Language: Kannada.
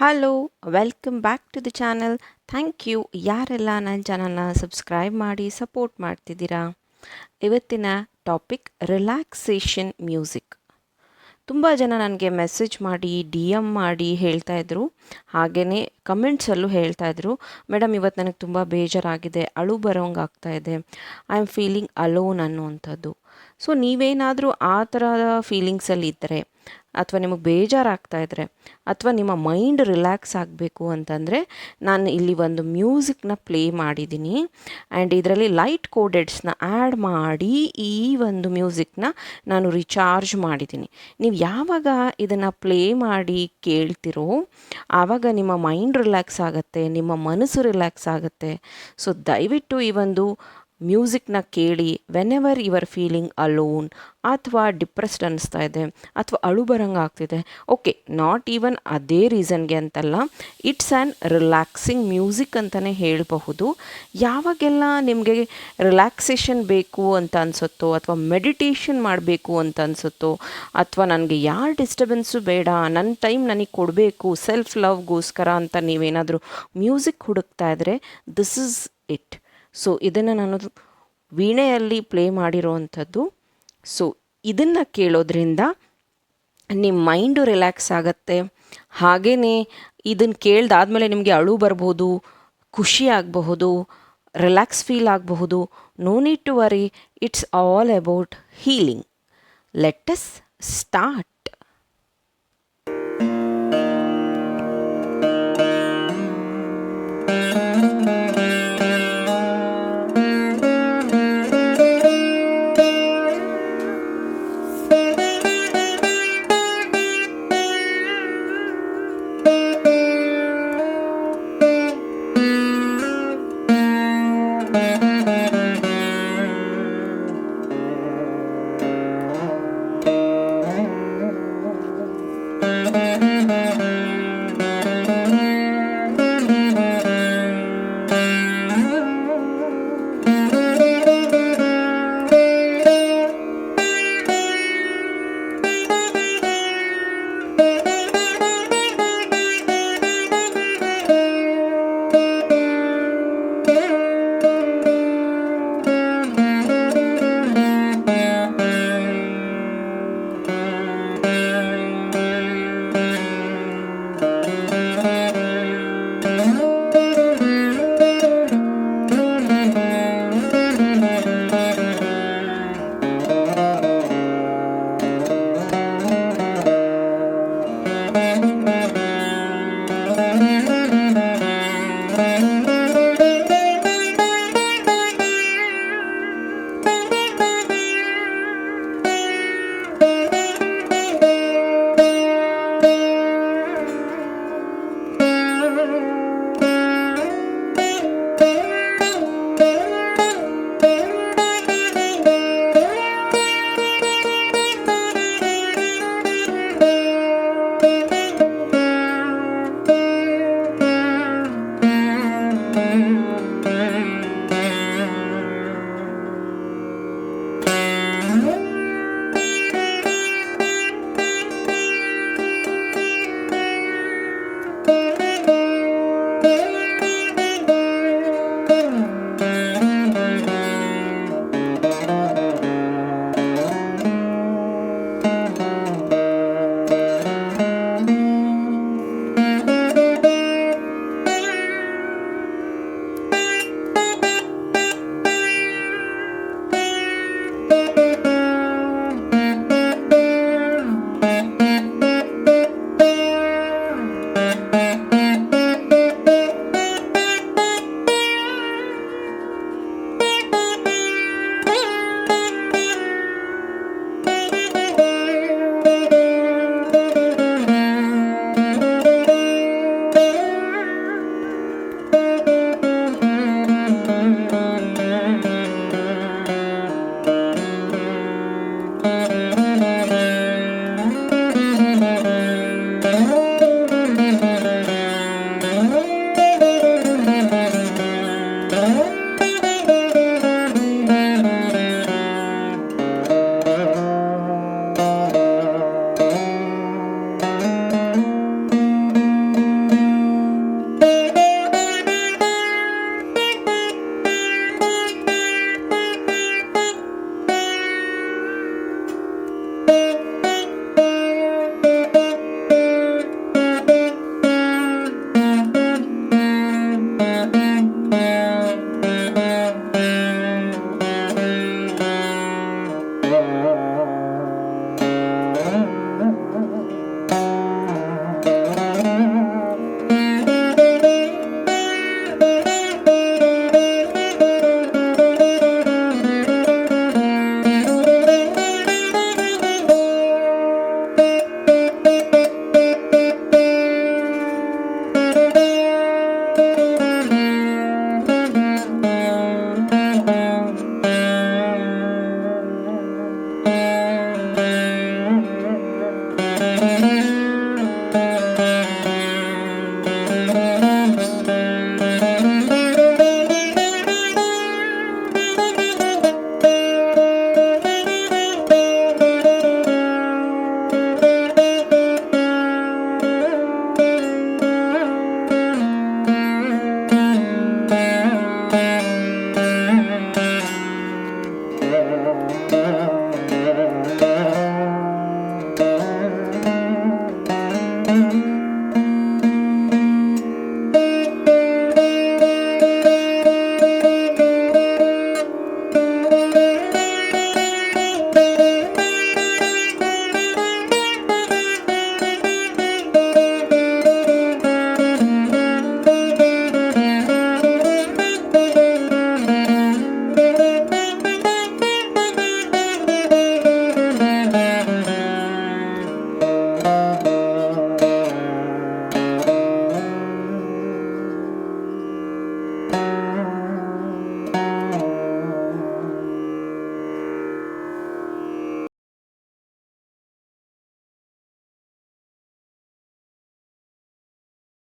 Hello welcome back to the channel thank you ಯಾರೆಲ್ಲ ನನ್ನ ಚಾನಲ್ನ ಸಬ್ಸ್ಕ್ರೈಬ್ ಮಾಡಿ ಸಪೋರ್ಟ್ ಮಾಡ್ತಿದ್ದೀರಾ? ಇವತ್ತಿನ ಟಾಪಿಕ್ ರಿಲ್ಯಾಕ್ಸೇಷನ್ ಮ್ಯೂಸಿಕ್ ತುಂಬ ಜನ ನನಗೆ ಮೆಸೇಜ್ ಮಾಡಿ ಡಿ ಎಂ ಮಾಡಿ ಹೇಳ್ತಾಯಿದ್ರು ಹಾಗೆಯೇ ಕಮೆಂಟ್ಸಲ್ಲೂ ಹೇಳ್ತಾ ಇದ್ರು. ಮೇಡಮ್ ಇವತ್ತು ನನಗೆ ತುಂಬ ಬೇಜಾರಾಗಿದೆ, ಅಳು ಬರೋಂಗೆ ಆಗ್ತಾಯಿದೆ ಐ ಆಮ್ ಫೀಲಿಂಗ್ ಅಲೋನ್ ಅನ್ನುವಂಥದ್ದು. ಸೊ ನೀವೇನಾದರೂ ಆ ಥರದ ಫೀಲಿಂಗ್ಸಲ್ಲಿ ಇದ್ದರೆ ಅಥವಾ ನಿಮಗೆ ಬೇಜಾರಾಗ್ತಾ ಇದ್ದರೆ ಅಥವಾ ನಿಮ್ಮ ಮೈಂಡ್ ರಿಲ್ಯಾಕ್ಸ್ ಆಗಬೇಕು ಅಂತಂದರೆ ನಾನು ಇಲ್ಲಿ ಒಂದು ಮ್ಯೂಸಿಕ್ನ ಪ್ಲೇ ಮಾಡಿದ್ದೀನಿ. ಆ್ಯಂಡ್ ಇದರಲ್ಲಿ ಲೈಟ್ ಕೋಡೆಡ್ಸ್ನ ಆ್ಯಡ್ ಮಾಡಿ ಈ ಒಂದು ಮ್ಯೂಸಿಕ್ನ ನಾನು ರಿಚಾರ್ಜ್ ಮಾಡಿದ್ದೀನಿ. ನೀವು ಯಾವಾಗ ಇದನ್ನು ಪ್ಲೇ ಮಾಡಿ ಕೇಳ್ತಿರೋ, ಆವಾಗ ನಿಮ್ಮ ಮೈಂಡ್ ರಿಲ್ಯಾಕ್ಸ್ ಆಗುತ್ತೆ, ನಿಮ್ಮ ಮನಸ್ಸು ರಿಲ್ಯಾಕ್ಸ್ ಆಗುತ್ತೆ. ಸೊ ದಯವಿಟ್ಟು ಈ ಒಂದು ಮ್ಯೂಸಿಕ್ನ ಕೇಳಿ whenever your feeling alone ಅಥವಾ ಡಿಪ್ರೆಸ್ಡ್ ಅನ್ನಿಸ್ತಾ ಇದೆ, ಅಥವಾ ಅಳು ಬರಂಗೆ ಆಗ್ತಿದೆ ಓಕೆ ನಾಟ್ ಈವನ್ ಅದೇ ರೀಸನ್ಗೆ ಅಂತಲ್ಲ ಇಟ್ಸ್ ಆ್ಯನ್ ರಿಲ್ಯಾಕ್ಸಿಂಗ್ ಮ್ಯೂಸಿಕ್ ಅಂತಲೇ ಹೇಳಬಹುದು. ಯಾವಾಗೆಲ್ಲ ನಿಮಗೆ ರಿಲ್ಯಾಕ್ಸೇಷನ್ ಬೇಕು ಅಂತ ಅನಿಸುತ್ತೋ, ಅಥವಾ ಮೆಡಿಟೇಷನ್ ಮಾಡಬೇಕು ಅಂತ ಅನಿಸುತ್ತೋ, ಅಥವಾ ನನಗೆ ಯಾರು ಡಿಸ್ಟರ್ಬೆನ್ಸು ಬೇಡ ನನ್ನ ಟೈಮ್ ನನಗೆ ಕೊಡಬೇಕು ಸೆಲ್ಫ್ ಲವ್ಗೋಸ್ಕರ ಅಂತ ನೀವೇನಾದರೂ ಮ್ಯೂಸಿಕ್ ಹುಡುಕ್ತಾ ಇದ್ದರೆ ದಿಸ್ ಇಸ್ ಇಟ್ ಸೊ ಇದನ್ನು ನಾನು ವೀಣೆಯಲ್ಲಿ ಪ್ಲೇ ಮಾಡಿರೋವಂಥದ್ದು. ಸೊ ಇದನ್ನು ಕೇಳೋದ್ರಿಂದ ನಿಮ್ಮ ಮೈಂಡು ರಿಲ್ಯಾಕ್ಸ್ ಆಗುತ್ತೆ. ಹಾಗೆಯೇ ಇದನ್ನು ಕೇಳ್ದಾದ್ಮೇಲೆ ನಿಮಗೆ ಅಳು ಬರ್ಬೋದು, ಖುಷಿ ಆಗಬಹುದು ರಿಲ್ಯಾಕ್ಸ್ ಫೀಲ್ ಆಗಬಹುದು. No need to worry it's all about healing let let's start